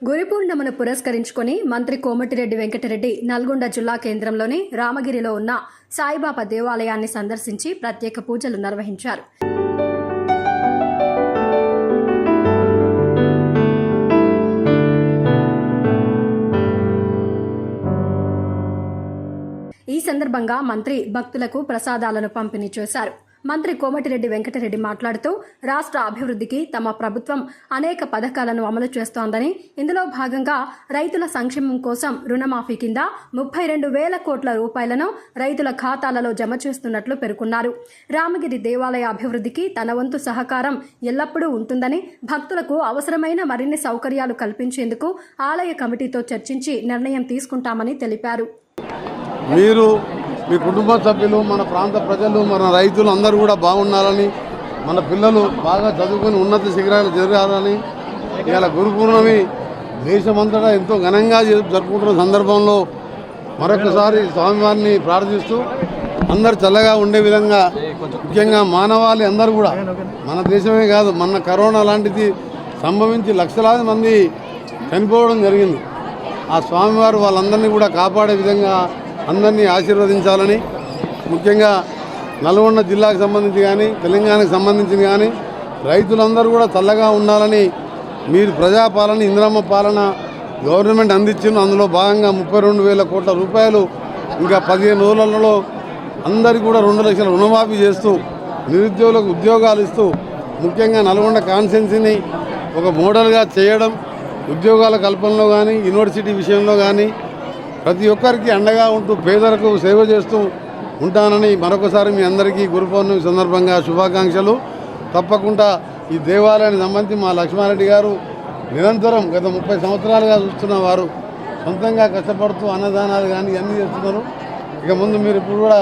గురి పూర్ణిమను పురస్కరించుకొని మంత్రి కోమటిరెడ్డి వెంకటరెడ్డి నల్గొండ జిల్లా కేంద్రంలోని రామగిరిలో ఉన్న సాయిబాబా దేవాలయాన్ని సందర్శించి ప్రత్యేక పూజలు నిర్వహించారు. ఈ సందర్భంగా మంత్రి భక్తులకు ప్రసాదాలను పంపిణీ చేశారు. మంత్రి కోమటిరెడ్డి వెంకటరెడ్డి మాట్లాడుతూ రాష్ట్ర అభివృద్ధికి తమ ప్రభుత్వం అనేక పథకాలను అమలు చేస్తోందని ఇందులో భాగంగా రైతుల సంక్షేమం కోసం రుణమాఫీ కింద ముప్పై రెండు వేల కోట్ల రూపాయలను రైతుల ఖాతాలలో జమ చేస్తున్నట్లు పేర్కొన్నారు. రామగిరి దేవాలయ అభివృద్ధికి తన వంతు సహకారం ఎల్లప్పుడూ ఉంటుందని భక్తులకు అవసరమైన మరిన్ని సౌకర్యాలు కల్పించేందుకు ఆలయ కమిటీతో చర్చించి నిర్ణయం తీసుకుంటామని తెలిపారు. మీరు మీ కుటుంబ సభ్యులు మన ప్రాంత ప్రజలు మన రైతులు అందరూ కూడా బాగుండాలని మన పిల్లలు బాగా చదువుకొని ఉన్నత శిఖరాలు జరగాలని ఇలా గురు పూర్ణమి దేశమంతటా ఎంతో ఘనంగా జరుపుకుంటున్న సందర్భంలో మరొకసారి స్వామివారిని ప్రార్థిస్తూ అందరు చల్లగా ఉండే విధంగా ముఖ్యంగా మానవాళి అందరూ కూడా మన దేశమే కాదు మన కరోనా లాంటిది సంభవించి లక్షలాది మంది చనిపోవడం జరిగింది. ఆ స్వామివారు వాళ్ళందరినీ కూడా కాపాడే విధంగా అందరినీ ఆశీర్వదించాలని ముఖ్యంగా నల్గొండ జిల్లాకు సంబంధించి కానీ తెలంగాణకు సంబంధించి కానీ రైతులందరూ కూడా చల్లగా ఉండాలని మీరు ప్రజాపాలన ఇంద్రమ్మ పాలన గవర్నమెంట్ అందించింది. అందులో భాగంగా ముప్పై రెండు వేల కోట్ల రూపాయలు ఇంకా పదిహేను రోజులలో అందరికీ కూడా రెండు లక్షల రుణమాఫీ చేస్తూ నిరుద్యోగులకు ఉద్యోగాలు ఇస్తూ ముఖ్యంగా నల్గొండ కాన్స్టెన్సీని ఒక మోడల్గా చేయడం ఉద్యోగాల కల్పనలో కానీ యూనివర్సిటీ విషయంలో కానీ ప్రతి ఒక్కరికి అండగా ఉంటూ పేదలకు సేవ చేస్తూ ఉంటానని మరొకసారి మీ అందరికీ గురు పౌర్ణమి సందర్భంగా శుభాకాంక్షలు. తప్పకుండా ఈ దేవాలయానికి సంబంధించి మా లక్ష్మారెడ్డి గారు. నిరంతరం గత ముప్పై సంవత్సరాలుగా చూస్తున్న వారు సొంతంగా కష్టపడుతూ అన్నదానాలు కానీ ఇవన్నీ చేస్తున్నారు. ఇక ముందు మీరు ఇప్పుడు కూడా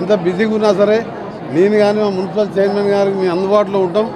ఎంత బిజీగా ఉన్నా సరే నేను కానీ మా మున్సిపల్ చైర్మన్ గారికి మీ అందుబాటులో ఉంటాం.